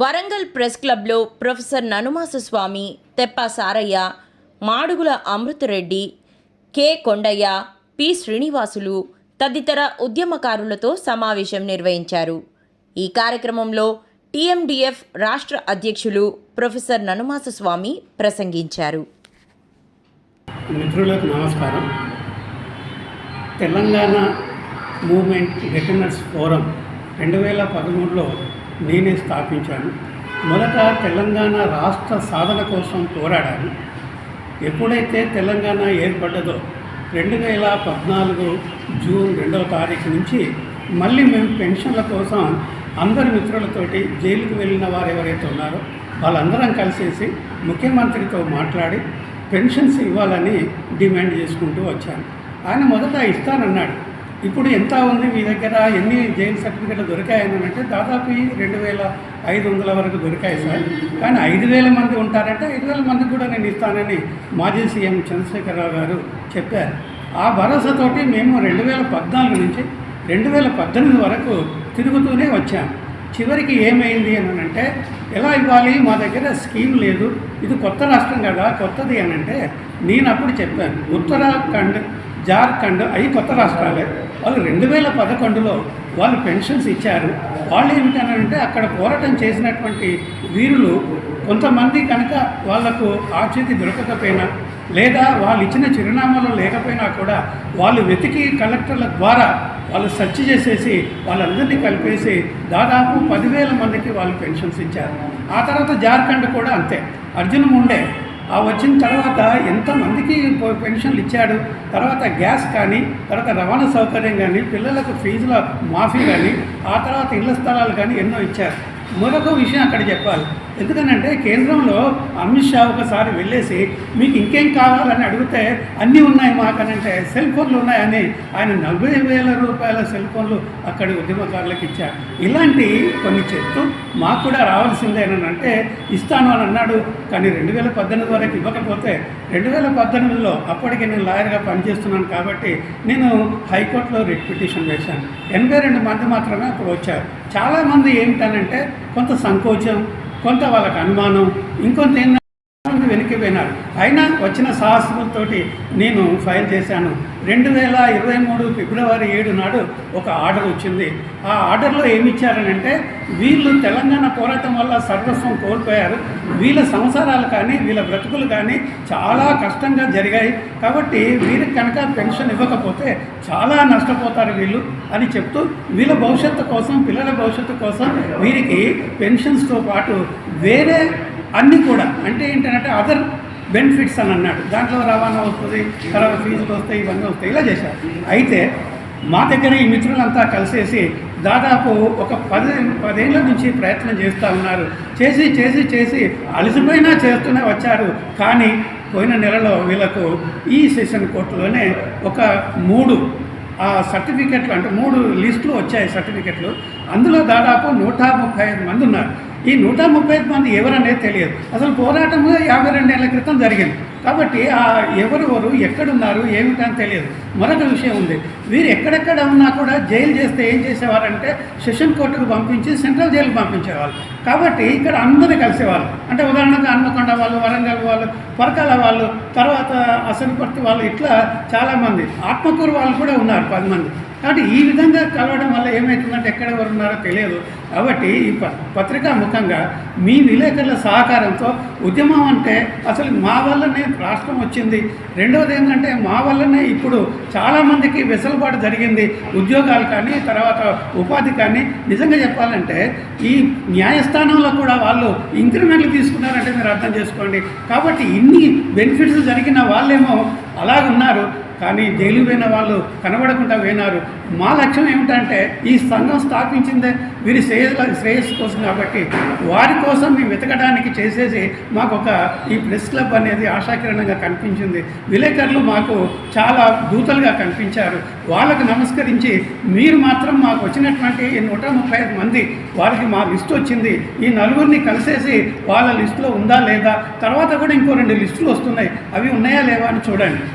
Warangal press క్లబ్లో professor Nanumasa Swamy Teppa Saraiah Madugula Amrutha Reddy K. Kondaiah P. Srinivasulu తదితర ఉద్యమకారులతో సమావేశం నిర్వహించారు. ఈ కార్యక్రమంలో టీఎండిఎఫ్ రాష్ట్ర అధ్యక్షులు ప్రొఫెసర్ ననుమాస స్వామి ప్రసంగించారు. మిత్రులకు నమస్కారం. తెలంగాణ మూమెంట్ రిటర్నర్స్ ఫోరం రెండు వేల పదమూడులో నేనే స్థాపించాను. మొదట తెలంగాణ రాష్ట్ర సాధన కోసం పోరాడాను. ఎప్పుడైతే తెలంగాణ ఏర్పడ్డదో రెండు వేల పద్నాలుగు జూన్ రెండవ తారీఖు నుంచి మళ్ళీ మేము పెన్షన్ల కోసం అందరి మిత్రులతోటి జైలుకు వెళ్ళిన వారు ఎవరైతే ఉన్నారో వాళ్ళందరం కలిసేసి ముఖ్యమంత్రితో మాట్లాడి పెన్షన్స్ ఇవ్వాలని డిమాండ్ చేసుకుంటూ వచ్చాను. ఆయన మొదట ఇస్తానన్నాడు. ఇప్పుడు ఎంత ఉంది మీ దగ్గర? ఎన్ని జైలు సర్టిఫికెట్లు దొరికాయని అంటే దాదాపు ఈ రెండు వేల ఐదు వందల వరకు దొరికాయి సార్. కానీ ఐదు వేల మంది ఉంటారంటే ఐదు వేల మంది కూడా నేను ఇస్తానని మాజీ సీఎం చంద్రశేఖరరావు గారు చెప్పారు. ఆ భరోసాతోటి మేము రెండు వేల పద్నాలుగు నుంచి రెండు వేల పద్దెనిమిది వరకు తిరుగుతూనే వచ్చాము చివరికి ఏమైంది అని అంటే ఎలా ఇవ్వాలి? మా దగ్గర స్కీమ్ లేదు. ఇది కొత్త రాష్ట్రం కదా కొత్తది అని అంటే నేను అప్పుడు చెప్పాను. ఉత్తరాఖండ్ జార్ఖండ్ అవి కొత్త రాష్ట్రాలే. వాళ్ళు రెండు వేల పదకొండులో వాళ్ళు పెన్షన్స్ ఇచ్చారు. వాళ్ళు ఏమిటనంటే అక్కడ పోరాటం చేసినటువంటి వీరులు కొంతమంది కనుక వాళ్ళకు ఆచూకీ దొరకకపోయినా లేదా వాళ్ళు ఇచ్చిన చిరునామాలు లేకపోయినా కూడా వాళ్ళు వెతికి కలెక్టర్ల ద్వారా వాళ్ళు సెర్చ్ చేసేసి వాళ్ళందరినీ కలిపేసి దాదాపు పదివేల మందికి వాళ్ళు పెన్షన్స్ ఇచ్చారు. ఆ తర్వాత జార్ఖండ్ కూడా అంతే. అర్జున్ ముండే ఆ వచ్చిన తర్వాత ఎంతమందికి పెన్షన్లు ఇచ్చాడు? తర్వాత గ్యాస్ కానీ తర్వాత రవాణా సౌకర్యం కానీ పిల్లలకు ఫీజుల మాఫీ కానీ ఆ తర్వాత ఇళ్ళ స్థలాలు కానీ ఎన్నో ఇచ్చారు. మరొక విషయం అక్కడ చెప్పాలి. ఎందుకనంటే కేంద్రంలో అమిత్ షా ఒకసారి వెళ్ళేసి మీకు ఇంకేం కావాలని అడిగితే అన్నీ ఉన్నాయి మాకనంటే సెల్ ఫోన్లు ఉన్నాయని ఆయన నలభై వేల రూపాయల సెల్ ఫోన్లు అక్కడి ఉద్యమకారులకు ఇచ్చారు. ఇలాంటి కొన్ని చెప్తూ మాకు కూడా రావాల్సిందేనంటే ఇస్తాను అని అన్నాడు కానీ రెండు వేల పద్దెనిమిది వరకు ఇవ్వకపోతే రెండు వేల పద్దెనిమిదిలో అప్పటికి నేను లాయర్గా పనిచేస్తున్నాను కాబట్టి నేను హైకోర్టులో రిట్ పిటిషన్ వేశాను. ఎనభై రెండు మంది మాత్రమే అప్పుడు వచ్చారు. చాలామంది ఏమిటనంటే కొంత సంకోచం కొంత వాళ్ళకి అనుమానం ఇంకొంత ఏంటంటే వెనక్కి పోయినారు అయినా వచ్చిన సాహసంతోటి నేను ఫైల్ చేశాను. రెండు వేల ఇరవై మూడు ఫిబ్రవరి ఏడు నాడు ఒక ఆర్డర్ వచ్చింది. ఆ ఆర్డర్లో ఏమిచ్చారనంటే వీళ్ళు తెలంగాణ పోరాటం వల్ల సర్వస్వం కోల్పోయారు. వీళ్ళ సంసారాలు కానీ వీళ్ళ బ్రతుకులు కానీ చాలా కష్టంగా జరిగాయి. కాబట్టి వీరికి కనుక పెన్షన్ ఇవ్వకపోతే చాలా నష్టపోతారు వీళ్ళు అని చెప్తూ వీళ్ళ భవిష్యత్తు కోసం పిల్లల భవిష్యత్తు కోసం వీరికి పెన్షన్స్తో పాటు వేరే అన్నీ కూడా. అంటే ఏంటంటే అదర్ బెనిఫిట్స్ అని అన్నాడు. దాంట్లో రవాణా వస్తుంది తర్వాత ఫీజులు వస్తాయి ఇవన్నీ వస్తాయి. ఇలా చేశారు. అయితే మా దగ్గర ఈ మిత్రులంతా కలిసేసి దాదాపు ఒక పది పదేళ్ళ నుంచి ప్రయత్నం చేస్తూ ఉన్నారు. చేసి చేసి చేసి అలసిపోయినా చేస్తూనే వచ్చారు. కానీ పోయిన నెలలో వీళ్ళకు ఈ సెషన్ కోర్టులోనే ఒక మూడు ఆ సర్టిఫికెట్లు అంటే మూడు లిస్టులు వచ్చాయి సర్టిఫికెట్లు అందులో దాదాపు నూట ముప్పై ఐదు మంది ఉన్నారు. ఈ నూట ముప్పై ఐదు మంది ఎవరనేది తెలియదు. అసలు పోరాటం యాభై రెండేళ్ళ క్రితం జరిగింది. కాబట్టి ఆ ఎవరెవరు ఎక్కడున్నారు ఏమిటని తెలియదు. మరొక విషయం ఉంది. వీరు ఎక్కడెక్కడ ఉన్నా కూడా జైలు చేస్తే ఏం చేసేవారంటే సెషన్ కోర్టుకు పంపించి సెంట్రల్ జైలు పంపించేవాళ్ళు. కాబట్టి ఇక్కడ అందరూ కలిసేవాళ్ళు. అంటే ఉదాహరణకు హన్మకొండ వాళ్ళు వరంగల్ వాళ్ళు పరకాల వాళ్ళు తర్వాత అసలుపర్తి వాళ్ళు ఇట్లా చాలామంది. ఆత్మకూరు వాళ్ళు కూడా ఉన్నారు పది మంది. కాబట్టి ఈ విధంగా కలవడం వల్ల ఏమవుతుందంటే ఎక్కడ ఎవరు ఉన్నారో తెలియదు. కాబట్టి ఈ ప పత్రికా ముఖంగా మీ విలేకరుల సహకారంతో ఉద్యమం అంటే అసలు మా వల్లనే రాష్ట్రం వచ్చింది. రెండవది ఏంటంటే మా వల్లనే ఇప్పుడు చాలామందికి వెసులుబాటు జరిగింది. ఉద్యోగాలు కానీ తర్వాత ఉపాధి కానీ. నిజంగా చెప్పాలంటే ఈ న్యాయస్థానంలో కూడా వాళ్ళు ఇంక్రిమెంట్లు తీసుకున్నారంటే మీరు అర్థం చేసుకోండి. కాబట్టి ఇన్ని బెనిఫిట్స్ జరిగిన వాళ్ళేమో అలాగున్నారు. కానీ జైలు పోయిన వాళ్ళు కనబడకుండా పోయినారు. మా లక్ష్యం ఏమిటంటే ఈ సంఘం స్థాపించిందే వీరి శ్రేయస్ శ్రేయస్సు కోసం కాబట్టి వారి కోసం మేము వెతకడానికి చేసేసి మాకు ఒక ఈ ప్రెస్ క్లబ్ అనేది ఆశాకిరణంగా కనిపించింది. విలేకరులు మాకు చాలా దూతలుగా కనిపించారు. వాళ్ళకు నమస్కరించి మీరు మాత్రం మాకు వచ్చినటువంటి నూట ముప్పై ఐదు మంది వారికి మా లిస్ట్ వచ్చింది. ఈ నలుగురిని కలిసేసి వాళ్ళ లిస్టులో ఉందా లేదా? తర్వాత కూడా ఇంకో రెండు లిస్టులు వస్తున్నాయి. అవి ఉన్నాయా లేవా అని చూడండి.